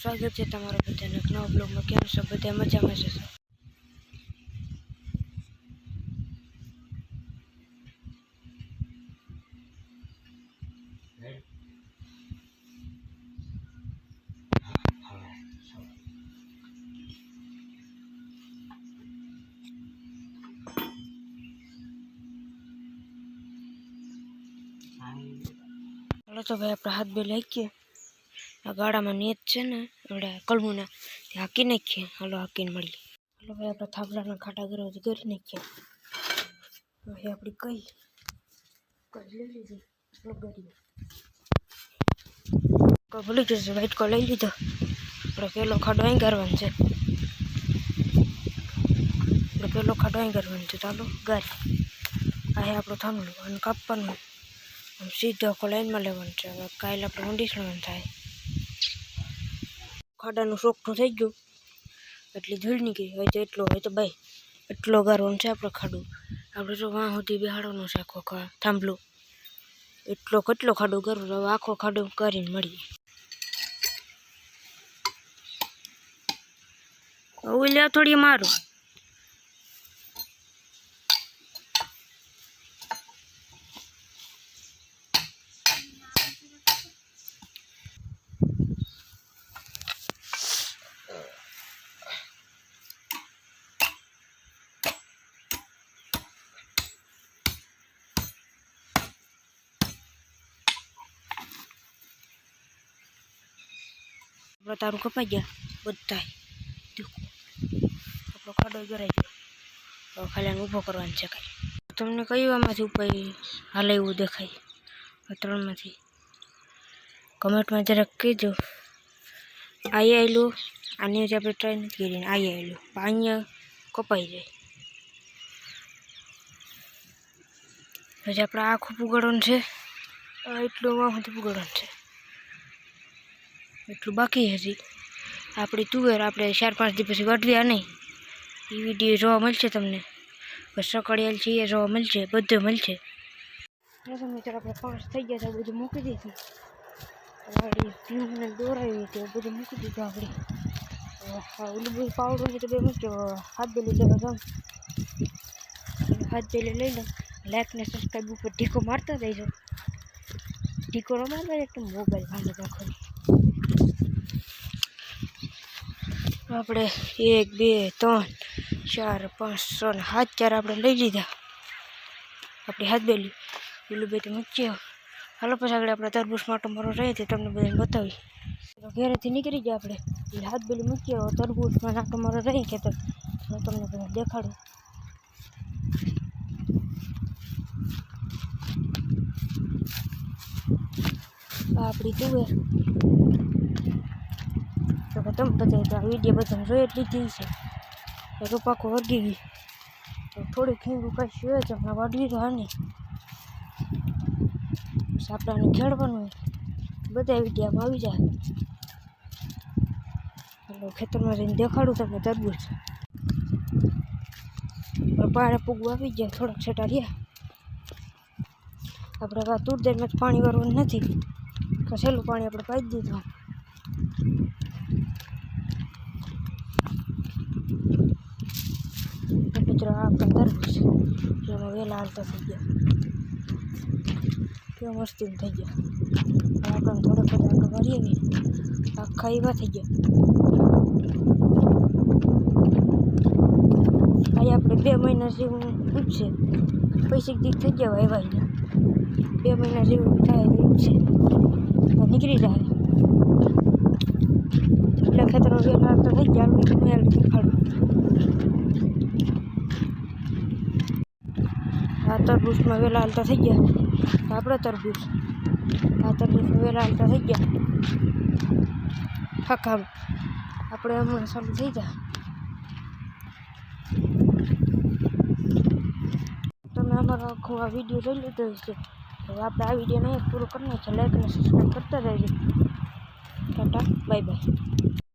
સ્વાગત છે તમારું બધાને નવા બ્લોગમાં કેમ છો? બધા મજામાં છે તો ભાઈ આપણે હાથ બે લાગીએ આ ગાડામાં નેત છે ને આપણે કલમુના, તે હાકી નાખીએ. હાલો, હાકીને મળીએ. હાલો ભાઈ આપણે થાંભલાના ખાટા કરવા કરી નાખીએ. હવે આપણી કઈ કઈ લઈ લીધી? કોઈ ભૂલી જશે વાઇટ કો લઈ લીધો. આપણે પેલો ખાડો અહીં કરવાનો છે. આપણે પેલો ખાડો અહીં કરવાનો છે. ચાલો ગાડી આ છે આપણો થાંભલું, અને કાપવાનું. આમ સીધો આખો લાઈનમાં લેવાનું છે. હવે કાલે આપણે ઊંડી થાય. ખાડાનું સોકઠું થઈ ગયું. એટલે ધૂળ નીકળી હોય તો એટલો હોય તો ભાઈ એટલો ગારવાનો છે આપણે ખાડું. આપણે જો વાં સુધી બેહાડવાનું છે આખો થાંભલો. એટલો કેટલો ખાડો કરવો હવે આખો ખાડો કરીને મળીએ. હવે લે થોડી મારું. તારું કપાઈ ગયા બધા આપણો ખાડો ભરાઈ ગયો ખાલી આને ઊભો કરવાનો છે ખાલી તમને કયું આમાંથી ઉપાય હાલે એવું દેખાય ત્રણમાંથી કમેન્ટમાં જરાક કહેજો આઈ આવેલું આની જ આપણે ટ્રાય નથી કરીને આઈ આવેલું અહીંયા કપાઈ જાય હજી આપણે આખું પુગાડવાનું છે એટલું વાંથી પુગાડવાનું છે એટલું બાકી હજી. આપણી તુવેર આપણે ચાર પાંચ દિવસ પછી વાટવ્યા નહીં. એ વીડિયો જોવા મળશે તમને. બસ સકડિયાલ છે, એ જોવા મળશે, બધું મળશે. આપણે પાંચ થઈ ગયા છે બધું મૂકી દીધું. ભીમને દોરાવી હતી બધું મૂકી દીધું આપણે. ઓલું બધું પાવડર છે, તો બે મૂક્યો હાથ બેલી લેવા જાઉં. હાથ બેલી લઈ લો લાઈક ને સબસ્ક્રાઈબ ઉપર ઢીકો મારતા એક મોબાઈલ ભાંગી નાખો આપણે એક, બે, ત્રણ, ચાર, પાંચ ને હાથ ચાર આપણે લઈ લીધા. આપણી હાથ બેલી. પેલું બે તો મૂકીએ હાલો પછી આગળ આપણે તરબૂચ માટો મારો રહે તે તમને બધાને બતાવી તો ઘરેથી નીકળી ગયા આપણે. એટલે હાથ બેલી મૂકીએ હવે તરબૂચમાં નાટો મારો રહી ખેતર હું તમને બધા દેખાડું. આપણી તુવેર. તો કે તમે બધા તો આ વીડિયો બધાને જોઈ જ લીધી છે રૂપાકો વર્ગી ગઈ. તો થોડી ખીંગું કાંઈ હોય તો હમણાં વાડવી તો હાની આપણે ખેડવાનું બધા વિડીયામાં આવી જાય. એટલે ખેતરમાં જઈને દેખાડું તમને તરબૂચ. પાડે પૂગવા આવી ગયા, થોડાક છેટા રહ્યા. આપણે આ તુરદેરમાં પાણી વાળવાનું નથી. સહેલું પાણી આપણે પાઈ દીધું. મિત્રો આ આપણા છે જેમાં વહેલા હાલતા થઈ ગયા કેવા મસ્તી થઈ ગયા આપણે થોડોક બધા આપણે ને આખા એવા થઈ ગયા અહીં આપણે બે મહિના જેવું ઉઠશે પૈસા દીક થઈ ગયા હોય એવા બે મહિના જેવું થાય એવું છે નીકળી જાય એટલે ખેતરમાં વેલા તો થઈ ગયા તમે દેખાડું આ તરબૂચમાં વહેલા હાલતા થઈ ગયા. આપણે તરબૂચ. આ તરબૂચમાં વહેલા હાલતા થઈ ગયા. ફકામ. આપણે હમણાં ચાલુ થઈ જાય તમે અમારો આખો આ વીડિયો લઈ લીધો છે આપણે આ વિડીયોને પૂરો કરી નાખીએ લાઈક અને સબસ્ક્રાઈબ કરતા રહેજો. Tata, bye bye.